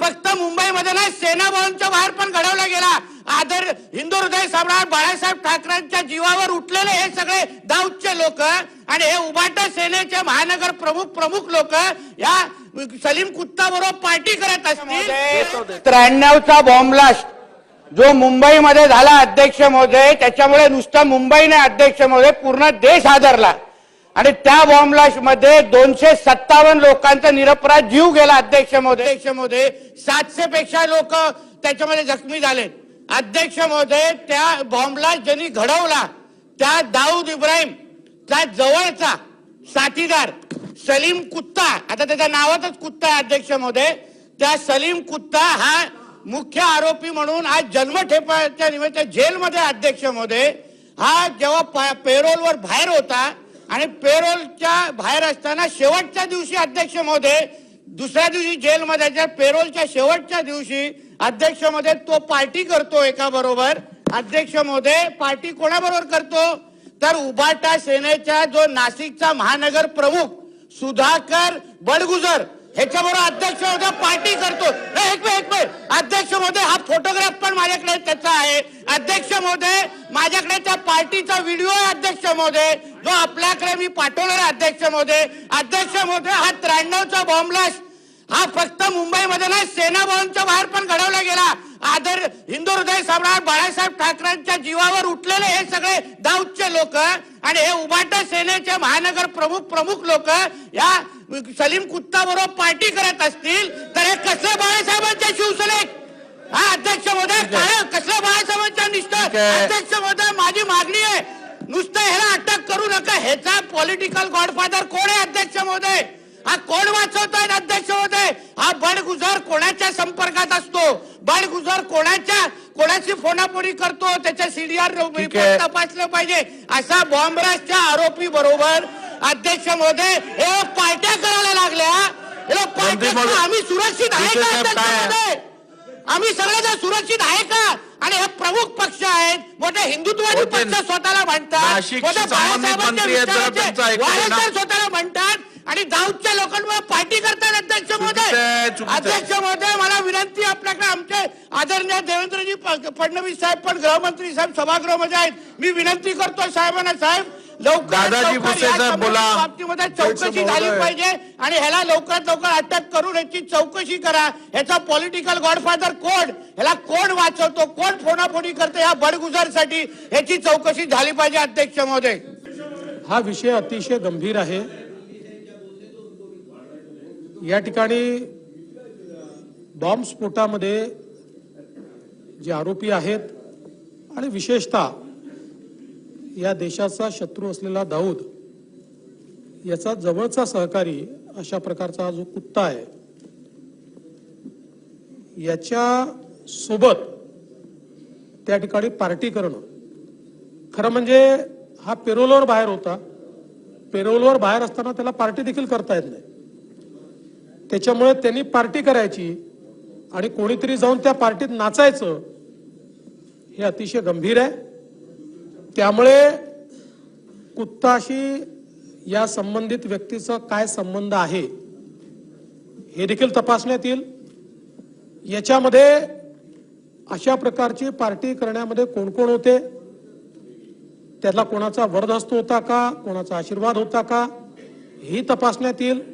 फक्त मुंबईमध्ये नाही सेना भवनच्या बाहेर पण घडवला गेला. आदर हिंदू हृदय सम्राट बाळासाहेब ठाकरेंच्या जीवावर उठलेले हे सगळे दाऊदचे लोक आणि हे उभाटा सेनेचे महानगर प्रमुख प्रमुख लोक या सलीम कुत्ता बरोबर पार्टी करत असतील. त्र्याण्णवचा बॉम्ब्लास्ट जो मुंबईमध्ये झाला अध्यक्ष महोदय त्याच्यामुळे नुसतं मुंबई नाही अध्यक्ष महोदय पूर्ण देश आदरला. आणि त्या बॉम्बमध्ये दोनशे सत्तावन्न लोकांचा निरपराध जीव गेला अध्यक्ष महोदय. अध्यक्ष महोदय सातशे पेक्षा लोक त्याच्यामध्ये जखमी झाले अध्यक्ष महोदय त्या बॉम्बला ज्यांनी घडवला त्या दाऊद इब्राहिम त्या जवळचा साथीदार सलीम कुत्ता आता त्याच्या नावातच कुत्ता आहे अध्यक्ष महोदय त्या सलीम कुत्ता हा मुख्य आरोपी म्हणून आज जन्मठेपाच्या निमित्त जेलमध्ये अध्यक्ष महोदय. हा जेव्हा पेरोलवर बाहेर होता आणि पेरोलच्या बाहेर असताना शेवटच्या दिवशी अध्यक्ष महोदय दुसऱ्या दिवशी जेलमध्ये पेरोलच्या शेवटच्या दिवशी अध्यक्ष महोदय तो पार्टी करतो एका बरोबर. अध्यक्ष महोदय पार्टी कोणाबरोबर करतो? तर उबाटा सेनेचा जो नाशिकचा महानगर प्रमुख सुधाकर बडगुजर. ह्याच्याबरोबर अध्यक्ष महोदय पार्टी करतो एक एक अध्यक्ष महोदय हा फोटोग्राफ पण माझ्याकडे त्याचा आहे. अध्यक्ष महोदय माझ्याकडे त्या पार्टीचा व्हिडिओ आहे अध्यक्ष महोदय. जो आपल्याकडे मी पाठवणार अध्यक्ष महोदय. अध्यक्ष महोदय हा त्र्याण्णवचा बॉम्ब्लास्ट हा फक्त मुंबईमध्ये नाही सेना भवनच्या बाहेर पण घडवला गेला. आदर हिंदू हृदय सम्राट बाळासाहेब ठाकरेंच्या जीवावर उठलेले हे सगळे दाऊदचे लोक आणि हे उभाटा सेनेचे महानगर प्रमुख प्रमुख लोक या सलीम कुत्ता बरोबर पार्टी करत असतील तर हे कसले बाळासाहेबांचे शिवसैनिक हा अध्यक्ष महोदय काय कसल्या बाळासाहेबांच्या निष्ठा? अध्यक्ष महोदय माझी मागणी आहे नुसतं ह्याला अटक करू नका ह्याचा पॉलिटिकल गॉडफादर कोण आहे अध्यक्ष महोदय? हा कोण हा बडगुजर कोणाच्या संपर्कात असतो? बडगुजर कोणाच्या कोणाची फोनाफोनी करतो? त्याच्या सीडीआर. तपासलं पाहिजे. असा बॉम्बराजच्या आरोपी बरोबर अध्यक्ष महोदय हे पार्ट्या करायला लागल्या. पार्ट्या आम्ही सुरक्षित आहे का आम्ही सगळेजण सुरक्षित आहे का? आणि हे प्रमुख पक्ष आहेत. मोठे हिंदुत्वादी होते. पक्ष स्वतःला म्हणतात. स्वतःला म्हणतात. आणि दाऊदच्या लोकांवर पार्टी करतात अध्यक्ष महोदय. अध्यक्ष महोदय मला विनंती आपल्याकडे आमचे आदरणीय देवेंद्रजी फडणवीस साहेब पण गृहमंत्री साहेब सभागृहामध्ये आहेत. मी विनंती करतो साहेबांना साहेब लवकर चौकशी झाली. पाहिजे आणि ह्याला लवकरात लवकर अटक करून याची चौकशी करा. ह्याचा पॉलिटिकल गॉडफादर कोण? ह्याला कोण वाचवतो? कोण फोनाफोनी करतो? या बडगुजारसाठी ह्याची चौकशी झाली पाहिजे अध्यक्ष महोदय. हा विषय अतिशय गंभीर आहे. या ठिकाणी बॉम्बस्फोटामध्ये जे आरोपी आहेत आणि विशेषतः या देशाचा शत्रू असलेला दाऊद याचा जवळचा सहकारी अशा प्रकारचा जो कुत्ता आहे याच्या सोबत त्या ठिकाणी पार्टी करणं. खरं म्हणजे हा पेरोलवर बाहेर होता. पेरोलवर बाहेर असताना त्याला पार्टी देखील करता येत नाही. त्याच्यामुळे त्यांनी पार्टी करायची आणि कोणीतरी जाऊन त्या पार्टीत नाचायचं हे अतिशय गंभीर आहे. त्यामुळे कुत्ताशी या संबंधित व्यक्तीचा काय संबंध आहे हे देखील तपासण्यात येईल. याच्यामध्ये अशा प्रकारची पार्टी करण्यामध्ये कोण कोण होते? त्यातला कोणाचा वरदहस्त होता का? कोणाचा आशीर्वाद होता का? ही तपासण्यात येईल.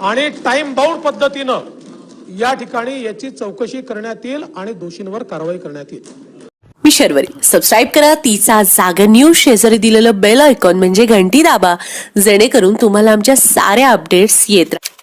आणि टाइम बाउंड पद्धतीनं या ठिकाणी याची चौकशी करण्यात येईल आणि दोषींवर कारवाई करण्यात येईल. मी शर्वरी. सबस्क्राईब करा. तिचा जागर न्यूज शेजारी दिलेलं बेल आयकॉन म्हणजे घंटी दाबा. जेणेकरून तुम्हाला आमच्या साऱ्या अपडेट्स येत राहतील